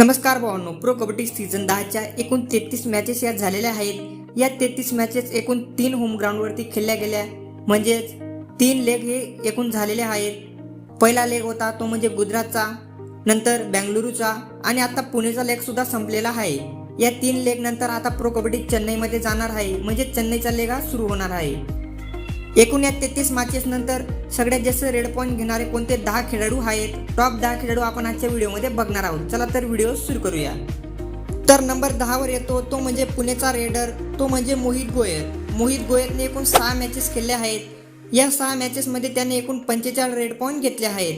नमस्कार भावांनो pro kabaddi season दहाच्या एकूण तेहतीस मॅचेस या झालेल्या आहेत. या तेहतीस मॅचेस एकूण तीन होम ग्राउंडवरती खेळल्या गेल्या. म्हणजेच तीन लेग हे एकूण झालेले आहेत. पहिला लेग होता तो म्हणजे गुजरातचा नंतर बेंगलुरूचा आणि आता पुणेचा लेग सुद्धा संपलेला आहे. या तीन लेग नंतर आता प्रो कबड्डी चेन्नईमध्ये जाणार आहे. म्हणजे चेन्नईचा लेग हा सुरू होणार आहे. एकूण या तेहतीस मॅचेस नंतर सगळ्यात जास्त रेड पॉईंट घेणारे कोणते दहा खेळाडू आहेत? टॉप दहा खेळाडू आपण आजच्या व्हिडिओमध्ये बघणार आहोत. चला तर व्हिडिओ सुरू करूया. तर नंबर दहावर येतो. तो म्हणजे पुणेचा रेडर तो म्हणजे मोहित गोयल. मोहित गोयलने एकूण सहा मॅचेस खेळले आहेत. या सहा मॅचेसमध्ये त्याने एकूण पंचेचाळीस रेड पॉईंट घेतले आहेत.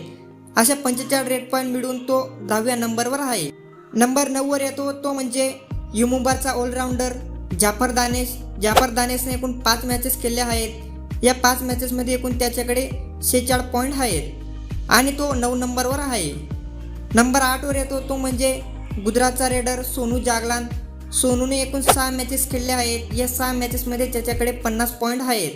अशा पंचेचाळीस रेड पॉईंट मिळून तो दहाव्या नंबरवर आहे. नंबर नऊवर येतो. तो म्हणजे युमुबारचा ऑलराऊंडर जाफर दानेश. जाफर दानेशने एकूण पाच मॅचेस खेळल्या आहेत. या पाच मॅचेसमध्ये एकूण त्याच्याकडे शेचाळ पॉईंट आहेत. आणि तो नऊ नंबरवर आहे. नंबर आठवर येतो तो म्हणजे गुजरातचा रेडर सोनू जागलान. सोनूने एकूण सहा मॅचेस खेळले आहेत. या सहा मॅचेसमध्ये त्याच्याकडे पन्नास पॉईंट आहेत.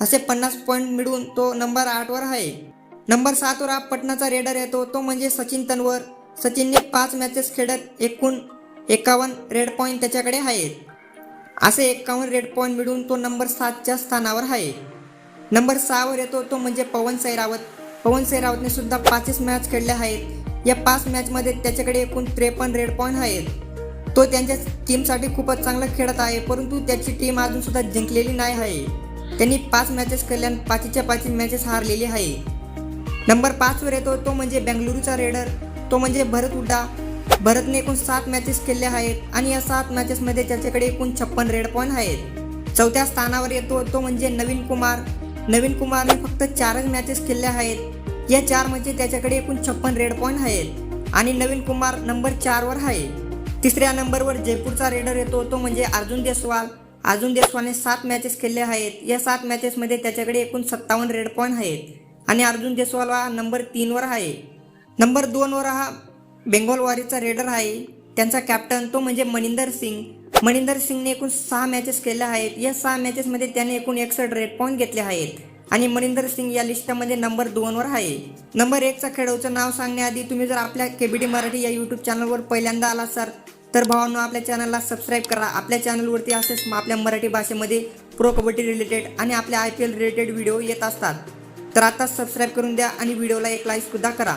असे पन्नास पॉईंट मिळून तो नंबर आठवर आहे. नंबर सातवर हा पटनाचा रेडर येतो तो म्हणजे सचिन तनवर. सचिनने पाच मॅचेस खेळत एकूण एकावन्न रेड पॉईंट त्याच्याकडे आहेत. असे एकावन्न रेड पॉईंट मिळून तो नंबर सातच्या स्थानावर आहे. नंबर सहावर येतो तो म्हणजे पवन सैरावत पवन सैरावतने सुद्धा पाचच मॅच खेळल्या आहेत. या पाच मॅचमध्ये त्याच्याकडे एकूण त्रेपन्न रेड पॉईंट आहेत. तो त्यांच्या टीमसाठी खूपच चांगला खेळत आहे परंतु त्याची टीम अजून सुद्धा जिंकलेली नाही आहे. त्यांनी पाच मॅचेस खेळल्या आणि पाचीच्या पाच मॅचेस हारलेली आहे. नंबर पाचवर येतो तो म्हणजे बेंगलुरूचा रेडर तो म्हणजे भरत हुड्डा. भरतने एकूण सात मॅचेस खेळल्या आहेत आणि या सात मॅचेसमध्ये त्याच्याकडे एकूण छप्पन रेड पॉईंट आहेत. चौथ्या स्थानावर येतो तो म्हणजे नवीन कुमार. नवीन कुमारने फक्त चारच मॅचेस खेळल्या आहेत. या चार म्हणजे त्याच्याकडे एकूण छप्पन रेड पॉईंट आहेत. आणि नवीन कुमार नंबर चारवर आहे. तिसऱ्या नंबरवर जयपूरचा रेडर येतो तो म्हणजे अर्जुन देसवाल. अर्जुन देसवालने सात मॅचेस खेळले आहेत. या सात मॅचेसमध्ये त्याच्याकडे एकूण सत्तावन्न रेड पॉईंट आहेत. आणि अर्जुन देसवाल हा नंबर तीनवर आहे. नंबर दोनवर हा बेंगॉलवारीचा रेडर आहे. त्यांचा कॅप्टन तो म्हणजे मनिंदर सिंग. मनिंदर सिंगने एकूण सहा मॅचेस केल्या आहेत. या सहा मॅचेसमध्ये त्याने एकूण एकसष्ट रेड पॉईंट घेतले आहेत. आणि मनिंदर सिंग या लिस्टमध्ये नंबर दोनवर आहे. नंबर एकचा खेळाडूचं नाव सांगण्याआधी तुम्ही जर आपल्या केबीडी मराठी या यूट्यूब चॅनलवर पहिल्यांदा आला सर तर भावांनो आपल्या चॅनलला सबस्क्राईब करा. आपल्या चॅनलवरती असेच आपल्या मराठी भाषेमध्ये प्रो कबड्डी रिलेटेड आणि आपल्या I P L related video येत असतात. तर आता सबस्क्राईब करून द्या आणि व्हिडिओला एक लाईक सुद्धा करा.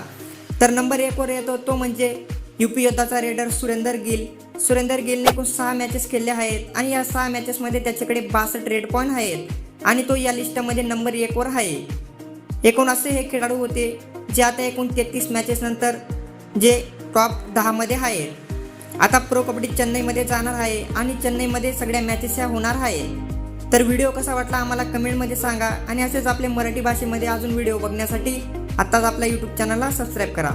तर नंबर एकवर येतो तो म्हणजे युपी योद्धाचा रेडर सुरेंदर गिल. सुरेंदर गिलने एकूण सहा मॅचेस खेळले आहेत आणि या सहा मॅचेसमध्ये त्याच्याकडे बासष्ट रेड पॉईंट आहेत. आणि तो या लिस्टमध्ये नंबर एकवर आहे. एकूण असे हे खेळाडू होते जे आता एकूण तेहतीस मॅचेसनंतर जे टॉप दहामध्ये आहेत. आता प्रो कबड्डी चेन्नईमध्ये जाणार आहे आणि चेन्नईमध्ये सगळ्या मॅचेस ह्या होणार आहे तर व्हिडिओ कसा वाटला आम्हाला कमेंटमध्ये सांगा आणि असेच आपले मराठी भाषेमध्ये अजून व्हिडिओ बघण्यासाठी आत्ताच आपल्या यूट्यूब चॅनलला सबस्क्राईब करा.